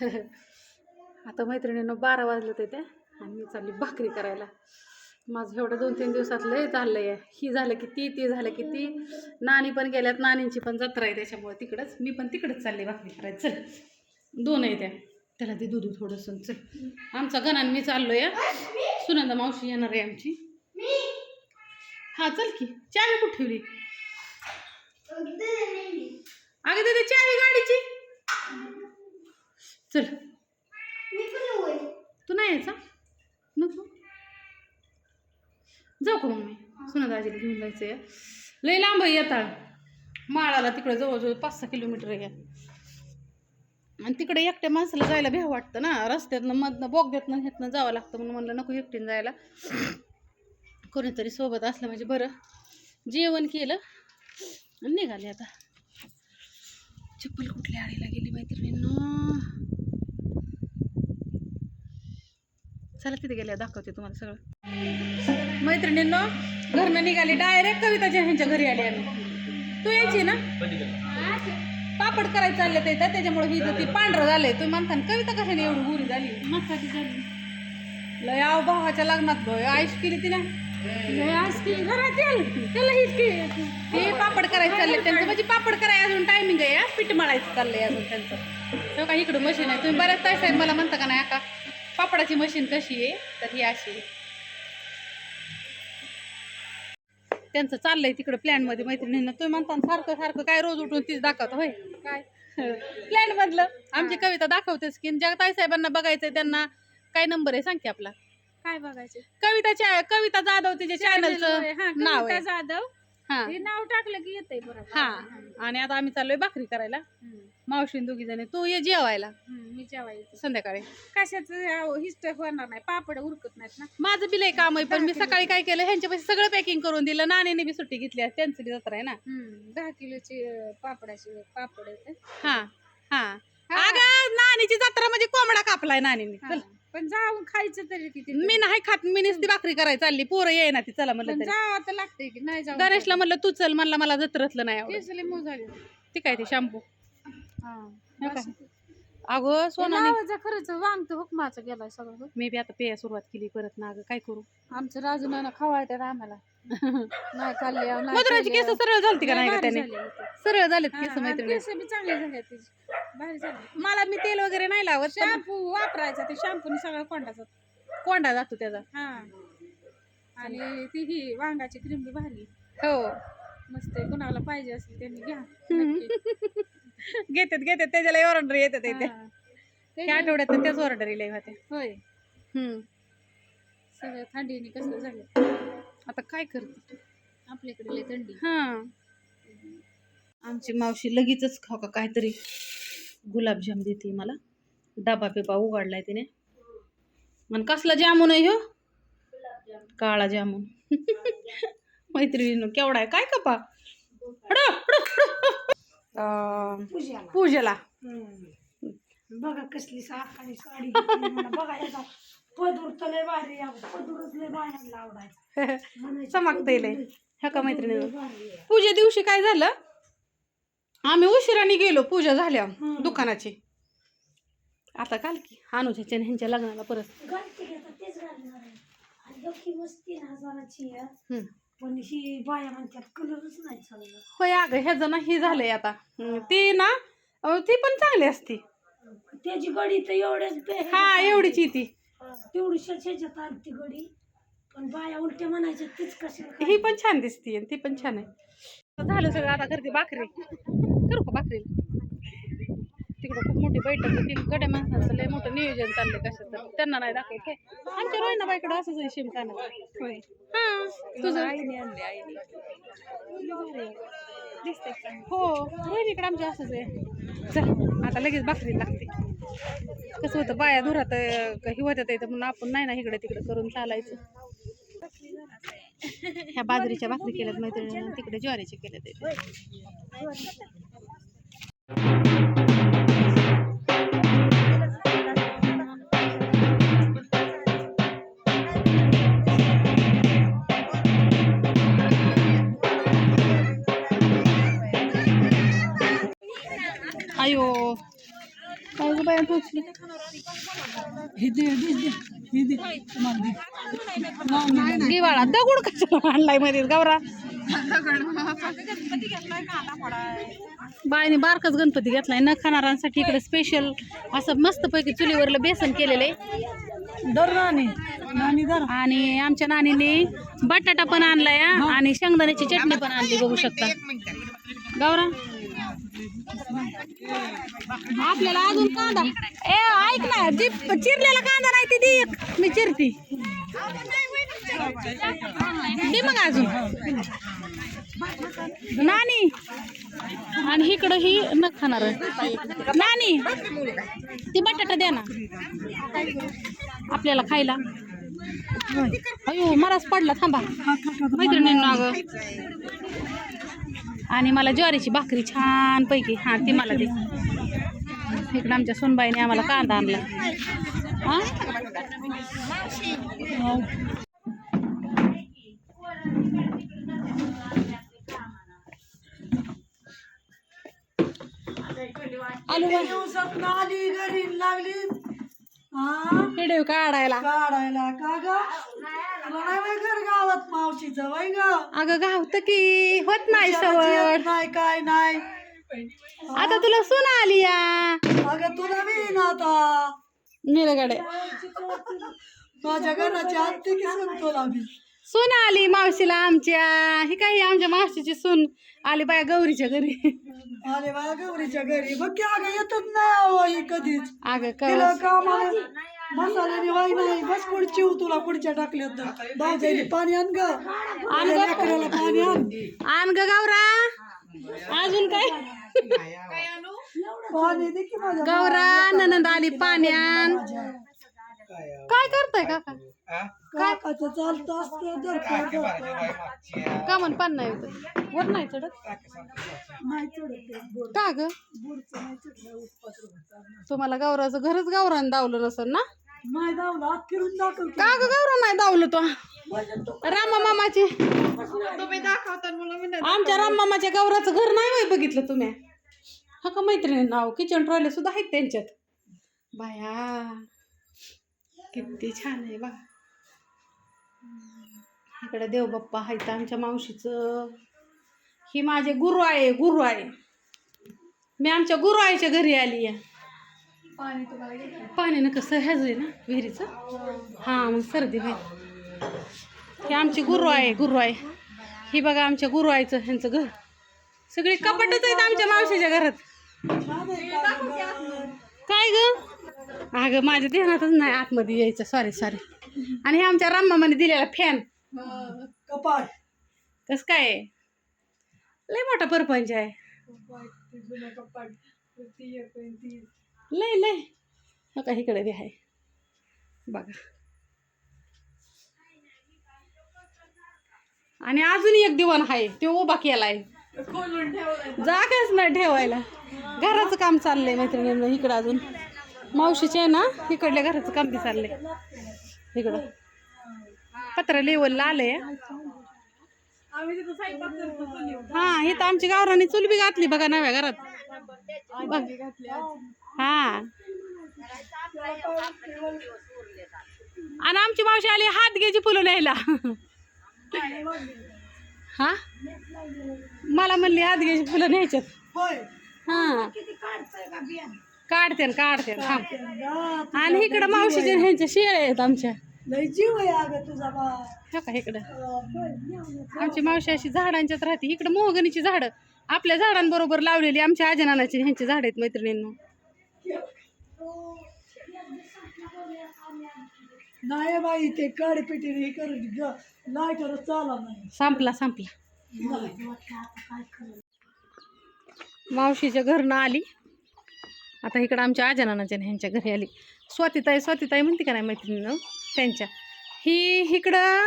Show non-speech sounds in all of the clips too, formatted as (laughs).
(laughs) आता मैत्रिणीनं बारा वाजलं ते आणि मी चालली भाकरी करायला. माझं एवढं दोन तीन दिवसात लय चाललंय आहे ही झालं की ती ती झालं की ती. नानी पण गेल्यात नानींची पण जत्रा आहे त्याच्यामुळे तिकडंच. मी पण तिकडंच चालले भाकरी करायचं चल. दोन आहे त्या. त्याला ते दूध थोडंसं. चल. आमचा गणान मी चाललो आहे सुनंदा मावशी येणार आहे आमची. हा चल की. चावी कुठे ठेवली? अगं दे चावी गाडीची. चल. तू नाही यायचा? नको. जाऊ का मम्मी? सुनदाजीला घेऊन जायचं आहे लय लांब आहे येताळ माळाला तिकडे जवळजवळ पाच सहा किलोमीटर आहे. आणि तिकडे एकट्या माणसाला जायला भ्या वाटतं ना. रस्त्यातनं मधनं बोगद्यातनं ह्यातनं जावं लागतं म्हणून म्हणलं नको एकटीनं जायला. कोणीतरी सोबत असलं म्हणजे बरं. जेवण केलं आणि निघाले आता. चप्पल कुठल्या आळीला गेली मैत्रिणींनो? चला तिथे गेल्या दाखवते तुम्हाला सगळं. मैत्रिणींनो घरनं निघाली. डायरेक्ट कविताच्या ह्यांच्या घरी आली आम्ही. तू यायची ना? पापड करायचं चालले ते त्याच्यामुळे ही ती पांढरं झालंय. तुम्ही म्हणता ना, कविता कशाने एवढी गुरी झाली? मस्ताची झाली. लय आव भावाच्या लग्नात भय. आईश केली घरात त्याला हीच केली. ते पापड करायचं चालले. त्यांचं म्हणजे पापड करायला अजून टायमिंग आहे. पीठ मळायचं चाललंय अजून त्यांचं. तेव्हा इकडं मशीन आहे. तुम्ही बऱ्याच तास मला म्हणता का नाही का पापडाची मशीन कशी आहे? तर ही अशी आहे. त्यांचं चाललंय तिकडं प्लॅनमध्ये मैत्रिणींना. तुम्ही म्हणता ना सारखं सारखं काय रोज उठून तीच दाखवत होय? काय? (laughs) प्लॅन मधलं. आमची कविता दाखवतेच की ज्या ताई साहेबांना बघायचंय त्यांना काय नंबर आहे सांग की आपला. काय बघायचं कविताच्या कविता जाधव तिच्या चॅनलचं नाव आहे. जाधव. हा. नाव टाकलं की येतंय बरोबर हा. आणि आता आम्ही चाललोय भाकरी करायला. मावशीन दोघी जणी तू ये जेवायला. हम्म, मी जेवायचं संध्याकाळी. कशाच? हिस्ट्री होणार नाही. पापड उरकत नाहीत ना. माझं बी लय काम आहे पण मी सकाळी काय केलं ह्यांच्या पैसे सगळं पॅकिंग करून दिलं नानीने बी सुट्टी घेतली आहे त्यांचं बी जत्रा आहे ना. हम्म, दहा किलोची अं, पापडाची पापड येते हा हा. अगं नानीची जत्रा म्हणजे कोंबडा कापलाय नानीने चल. पण जाऊन खायचं तरी किती मी नाही खात मी नुसती भाकरी करायला चालली पोरं ये ना ती चला म्हणलं पण तरी. जावं लागतंय की नाही जाऊ गणेशला म्हणलं तू चल म्हणला मला जत्रतलं नाही आवडत. केसले मऊ झाले ती काय ते शॅम्पू? अगं सोनाने नावाचा खरंच वांगत हुकमाचा गेलाय सगळं मी बी आता पेया सुरुवात केली परत ना अगं काय करू? आमचं राजू नाना खवाळतात आम्हाला. नाही खाल्ले नाही मधुराची केस खाल्ले. सरळ झालती का नाही का भारी त्याने? झाले. सरळ झालेत हा, केस आणि मैत्रिणी. केस बी चांगले झाले तिचे भारी झाले मला मी तेल वगैरे नाही लावत पण शॅम्पू वापरायचा ते शॅम्पूने सगळं कोंडाचा. कोंडा जातो त्याचा. हा. आणि ती ही वांगाची क्रीम बी भारी. हो. मस्त आहे कुणाला पाहिजे असेल त्यांनी घ्या नक्की. घेतात घेतात. त्याच्याला ऑर्डर येतात येते हा. ह्या आठवड्यात त्याच ऑर्डर येईल होते होय. हम्म. सगळं थंडीने कसं झालं? आता काय करते? आपल्याकडे लय थंडी. हा. आमची मावशी लगेचच खाऊ का काहीतरी गुलाबजाम देते मला. डबा बिबा उघडलाय तिने. आणि कसला जामून आहे ह्यो? काळा जामून. (laughs) मैत्रिणीनं केवढा आहे? काय कपा? हडो, हडो, हडो. पूजेला. बघा कसली साखळी साडी मला. बघायला पदूर तर लय भारी. पदूरच लय बायांना आवडायचं (laughs) ह्या का मैत्रिणी. पूजे दिवशी काय झालं? आम्ही उशिराने गेलो पूजा झाल्या. दुकानाची. आता काल की अनुजाच्या ह्यांच्या लग्नाला परत. पण ही बाया म्हणतात कलरच नाही चाललं होय अगं ह्याचं ना ही झालंय आता. ती ना अं, ती पण चांगली असती. त्याची गडी तर एवढ्याच बे- हा एवढीची ती. तेवढीशाच ह्याच्यात आली ती गडी पण बाया उलट्या म्हणायच्या तीच कशाला ही पण छान दिसती आणि ती पण छान आहे. झालं सगळं आता करते भाकरी. करू का भाकरी? तिकडं खूप मोठी बैठक होती. गड्या माणसांचं लय मोठं नियोजन चाललंय कशाचं त्यांना नाही दाखवत होय. आमच्या रोहिणा बाईकडं असंच आहे शिमकाना. होय. हा तुझं दिसतंय हो रोहिणीकडे आमच्या असंच आहे. चल आता लगेच भाकरी लागते. कसं होतं बाया धुरात ही होत्यात येतं म्हणून आपण नाही ना इकडे तिकडे करून चालायचं. ह्या बाजरीच्या भाकरी केल्यात मैत्रिणीनं तिकडे ज्वारीच्या केल्यात. काय दिवाळा दगड कशाला आणलायमध्ये गौरा बाळीने बारकाच गणपती घेतलाय. न खाणाऱ्यांसाठी इकडे स्पेशल असं मस्तपैकी चुलीवरलं बेसन केलेलं आहे. दर दर. आणि आमच्या नानीने बटाटा पण आणलाय आणि शेंगदाण्याची चटणी पण आणली बघू शकता. गौरा आपल्याला अजून कांदा. ए ऐक ना जी चिरलेला कांदा नाही ती दे एक. मी चिरती. दे मग अजून. नानी. आणि इकडं ही न खाणार नानी. ती बटाटा द्या ना. आपल्याला खायला. अयो मलाच पडला थांबा. मैत्रिणींना अगं. आणि मला ज्वारीची भाकरी छान पैकी हा ती मला दे. इकडं आमच्या सोनबाईने आम्हाला कांदा आणला. हा? लागली काढायला. काढायला का ग? तुला नाही घर गावात मावशीचं बाई ग. अगं गावत की होत नाही सवड. नाही काय नाही. आता तुला सून आली या. अगं तुला मी ना आता. मिरगडे माझ्या घराची आत्ती तुला सून आली मावशीला आमच्या. ही काही आमच्या मावशीची सून आली बाया गौरीच्या घरी. आले बाया गौरीच्या घरी. बघ की अगं येतच नाही अहो ही कधीच. अगं तिला क कामाला मसाल्याने वाई नाही. बस कुठे चिव तुला कुठच्या टाकले तर. भाज्याने पाणी आण ग. लेकराला पाणी आण. आण ग गौरा. अजून काय? पाणी दे की माझ्या गौरा ननंद आली पाण्यान काय करताय काका? काकाचं चालतं असतं तर काय? का म्हण पान नाही होत? वर नाही चढत? नाही का ग? तुम्हाला गौराचं घरच गौरानं दावलं नसल ना? नाही दावलं आत फिरून दाखव की. का ग गौरा नाही दावलं तो? तू रामा मामाची. आमच्या राम मामाच्या गौराचं घर नाही होय बघितलं तुम्ही? हा का मैत्रिणी नाव? किचन ट्रॉले सुद्धा आहेत त्यांच्यात? बाया. किती छान आहे बघा इकडे देवबाप्पा आहेत आमच्या मावशीचं. ही माझे गुरु आहे गुरु आहे. मी आमच्या गुरु आईच्या घरी आली आहे. पाणी ना कसं ह्याच आहे ना विहिरीचं? हां मग सर्दी होईल. हे आमची गुरु आहे गुरु आहे. ही बघा आमच्या गुरु आईचं ह्यांचं घर. सगळी कपाटच आहेत आमच्या मावशीच्या घरात? काय ग? अगं माझ्या ध्यानातच नाही आतमध्ये यायचं. सॉरी सॉरी आणि हे आमच्या राममामाने दिलेला फॅन कपाट कसं काय? आहे? लय मोठा परपंच आहे. कपाट जुनं कपाट ती. लय लय. हो का इकडे बी आहे. बघा. आणि अजून एक दिवाण आहे. तो उभा केलाय. जागाच नाही ठेवायला. घराचं काम चाललंय मैत्रिणींना इकडं अजून. मावशीचे आहे ना इकडल्या घराचं काम बी चाललंय. इकडं. पत्र लेवलला आलंय हा इथं आमची गावरानी चूल बी घातली बघा नव्या घरात. बघ. हा. आणि आमची मावशी आली हात घ्यायची फुलं न्यायला. हा? मला म्हणली हात घ्यायची फुलं न्यायच्यात. हा. काढते न काढते न, थांब आणि इकडं मावशीचे न ह्यांच्या शेळ्या आहेत आमच्या. लय जीव आहे अगं तुझा बा. हो का इकडं? आमची मावशी अशी झाडांच्यात राहते. इकडं मोहगणीची झाडं. आपल्या झाडांबरोबर लावलेली आमच्या आजनानाची ह्यांची झाड आहेत मैत्रिणींनो. नाही बाई ते कडपिटीने हे कर ग लाईटर चाला नाही. संपला संपला. मावशीच्या घरनं आली. आता इकडं आमच्या आजनानाच्या न ह्यांच्या घरी आली. स्वातीताई स्वातीताई म्हणते का नाही मैत्रिणीनं? त्यांच्या. ही इकडं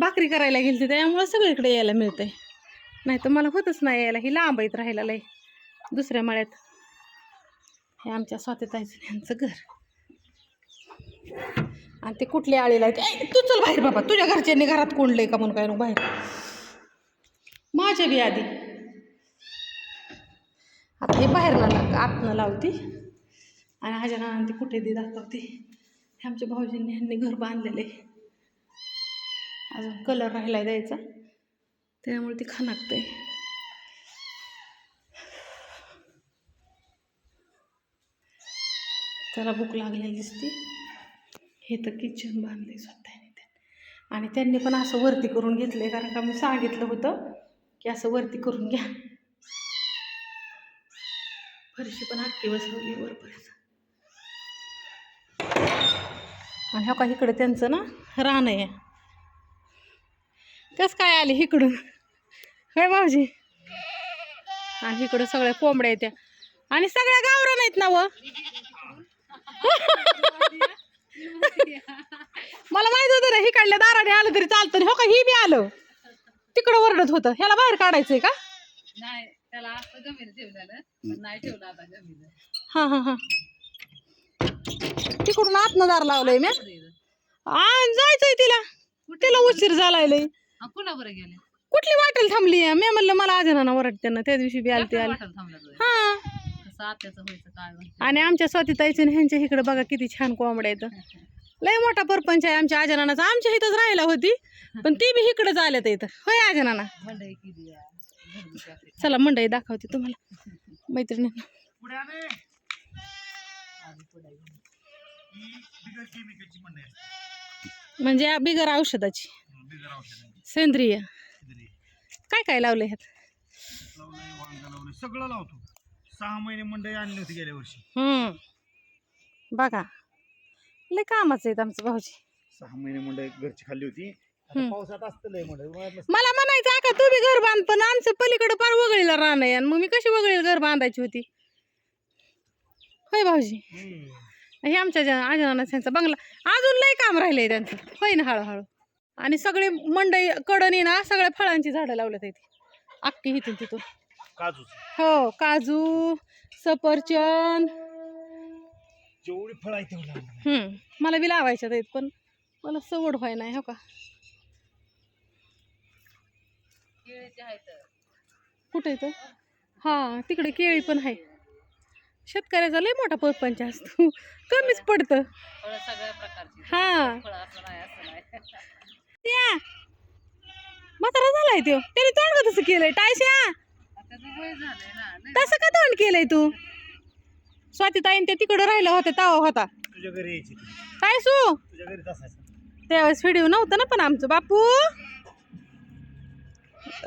भाकरी करायला गेली त्यामुळं सगळीकडे यायला मिळतंय. नाही तर मला होतच नाही यायला. ही लांब आहेत राहायला लय. दुसऱ्या माळ्यात. हे आमच्या स्वातीताईचं ह्यांचं घर. आणि ते कुठल्या आळीला आहे तू चल बाहेर बाबा. तुझ्या घरच्यांनी घरात कोंडलंय का म्हणून काय नको बाहेर. माझ्या बी आधी. आता हे बाहेर ना आतनं लावती. आणि आजा ती कुठे ती दाखवते. हे आमच्या भाऊजींनी ह्यांनी घर बांधलेलं आहे. अजून कलर राहिला द्यायचा. त्यामुळे ती खानागते त्याला भूक लागलेली दिसते. हे तर किचन बांधले स्वतःने आणि त्यांनी पण असं वरती करून घेतलं आहे कारण का मी सांगितलं होतं की असं वरती करून घ्या. फरशी पण हटकी बसवली वरपर्यंत आणि हो का इकडे त्यांचं ना रान आहे. कसं काय आले इकडून? काय भाऊजी? आणि इकडं सगळ्या कोंबड्या येत्या आणि सगळ्या गावरान आहेत ना व? मला माहीत होतं ना हिकडल्या दाराने आलं तरी चालतं. हो का ही बी आलं. तिकडं ओरडत होतं. ह्याला बाहेर काढायचंय का? नाही. त्याला असं गमीर ठेवलेलं नाही ठेवलं आता हा हा हा. तिकडून लावलंय मी. आ जायचंय तिला. तिला उशीर झालाय लय कुणा बरं गेले? कुठली वाटेल थांबली मी म्हणलं मला आजनाना ओरडते ना त्या दिवशी बी आली. ते आली तुझं. हा. आणि आमच्या स्वातीताईचे आणि ह्यांच्या इकडे बघा किती छान कोंबड्या आहेत. लय मोठा परपंच आहे आमच्या आजनानाचा आमच्या इथंच राहायला होती पण ती बी इकडे आल्यात इथं. होय आजनाना चला मंडई दाखवते तुम्हाला. मैत्रिणी म्हणजे बिगर औषधाची. सेंद्रिय. काय काय लावलं ह्यात? सगळं लावतो. सहा महिने मंडई आणली होती गेल्या वर्षी. हम्म. बघा. लय कामाचं आहेत आमचं भाऊजी. सहा महिने मंडई घरची खाल्ली होती. हम्म. आता पावसात असतं लय मंडई उन्हाळ्यात नसतं. मला म्हणायचं का तू बी घर बांध. पण आमचं पलीकडे पार वगळीला राहण आहे. आणि मग मी कशी वगळी घर बांधायची होती? होय भाऊजी. हम्म. हे आमच्या ज्या आजनाना त्यांचा बंगला. अजून लय काम राहिलंय त्यांचं होय ना हळूहळू. आणि सगळे मंडई कडणी ना सगळ्या फळांची झाडं लावल्यात इथे. अख्खी इथून तिथून. काजूच. हो काजू सफरचंद. जेवढी फळ आहे तेवढी. हम्म. मला बी लावायच्यात आहेत पण मला सवड व्हाय नाही हो का? कुठे येतं हा तिकडे केळी पण आहे. शेतकऱ्याचा लय मोठा परपंच असतो कमीच पडतं. हा. फळं असं नाही असं नाही. त्या. म्हातारा झालाय तो त्याने तोंड का तसं केलंय? टायश्या आता तर वय झालंय ना नाही तसं का तोंड केलंय तू? स्वाती ताईन ते तिकडं राहिलं होतं तावा होता. तुझ्या घरी यायची ती. काय सू? तुझ्या घरीच असायचं. त्यावेळेस व्हिडिओ नव्हतं ना पण आमचं. बापू!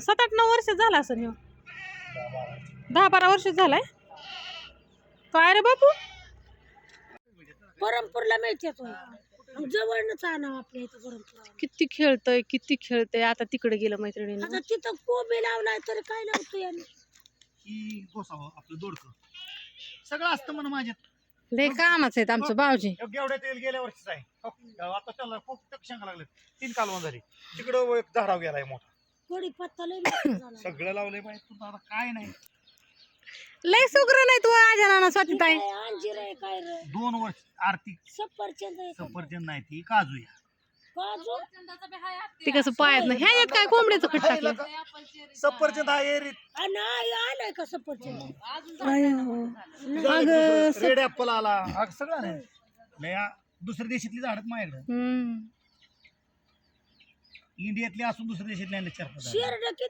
सात आठ नऊ वर्ष झाला असं ह्यो दहा बारा. दहा बारा वर्ष झालाय. काय रे बापू? परमपूरला मिळते तो जवळच आणावं आपल्या इथं परमपूर किती खेळतय किती खेळतय. आता तिकडे गेलं मैत्रिणीनं. आता तिथं कोबी लावलाय तरी काय लावतो याने ही गोसावं आपलं दोडकं. सगळं असतं म्हणा माझ्यात. लय कामाच आहेत आमचं भाऊजी. योग्य एवढ्या तेल गेल्या वर्षीच आहे. हो, आता त्याला खूप लागले तीन कालवण झाली. तिकडं एक झाडाव गेलाय मोठा. कोडी पत्ता लय मोठा झाला. सगळं लावलंय बाई तू आता काय नाही. लय सुग्र नाही तू आजा नाना स्वाती ताई काय अंजीर आहे काय रे? दोन वर्ष आर्थिक सफरचंद आहे? सफरचंद नाही ती काजू या काजू? ती कसं पायात नाही. ह्याच्यात काय कोंबड्याचं खट टाकलं सफरचंद आहे एरीत. आ, नाही आलाय का सफरचंद? रेड ऍपल आला. अग सगळं नाही लय आ- दुसऱ्या देशातली झाड माझ्याकडे. हम्म. इंडियातले असून दुसऱ्या देशातल्या आणले चार पाच शेरड किती